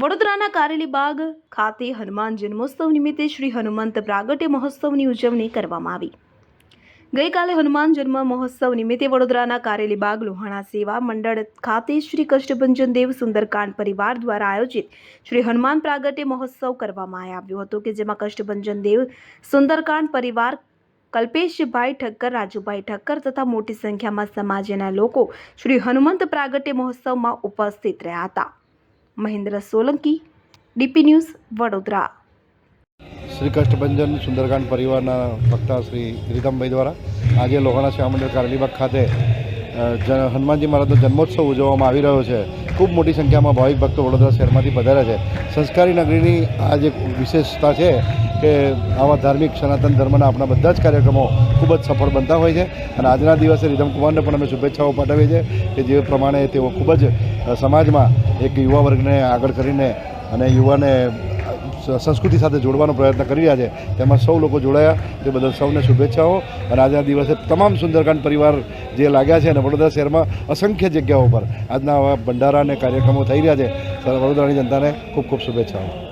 વડોદરાના કારેલીબાગ ખાતે હનુમાન જન્મોત્સવ નિમિત્તે શ્રી હનુમંત પ્રાગટ્ય મહોત્સવની ઉજવણી કરવામાં આવી. ગઈકાલે હનુમાન જન્મ મહોત્સવ નિમિત્તે વડોદરાના કારેલીબાગ લોહાણા સેવા મંડળ ખાતે શ્રી કષ્ટભંજન દેવ સુંદરકાંડ પરિવાર દ્વારા આયોજિત શ્રી હનુમાન પ્રાગટ્ય મહોત્સવ કરવામાં આવ્યો હતો કે જેમાં કષ્ટભંજન દેવ સુંદરકાંડ પરિવાર કલ્પેશભાઈ ઠક્કર, રાજુભાઈ ઠક્કર તથા મોટી સંખ્યામાં સમાજના લોકો શ્રી હનુમંત પ્રાગટ્ય મહોત્સવમાં ઉપસ્થિત રહ્યા હતા. Mahendra Solanki, DP news, Vadodara. Shri Kashtabhanjan Sunderkand પરિવારના વક્તા શ્રી રીતમભાઈ દ્વારા આજે લોહાણા સેવા મંડળ કારેલીબાગ ખાતે હનુમાનજી મહારાજનો જન્મોત્સવ ઉજવવામાં આવી રહ્યો છે. ખૂબ મોટી સંખ્યામાં ભાવિક ભક્તો વડોદરા શહેરમાંથી પધાર્યા છે. સંસ્કારી નગરીની આ જે વિશેષતા છે કે આવા ધાર્મિક સનાતન ધર્મના આપણા બધા જ કાર્યક્રમો ખૂબ જ સફળ બનતા હોય છે. અને આજના દિવસે રીધમકુમારને પણ અમે શુભેચ્છાઓ પાઠવીએ છીએ કે જે પ્રમાણે તેઓ ખૂબ જ સમાજમાં એક યુવા વર્ગને આગળ કરીને અને યુવાને સંસ્કૃતિ સાથે જોડવાનો પ્રયત્ન કરી રહ્યા છે. તેમાં સૌ લોકો જોડાયા. તે બદલ સૌને શુભેચ્છાઓ. અને આજના દિવસે તમામ સુંદરકાંડ પરિવાર જે લાગ્યા છે અને વડોદરા શહેરમાં અસંખ્ય જગ્યાઓ પર આજના ભંડારા અને કાર્યક્રમો થઈ રહ્યા છે. વડોદરાની જનતાને ખૂબ ખૂબ શુભેચ્છાઓ.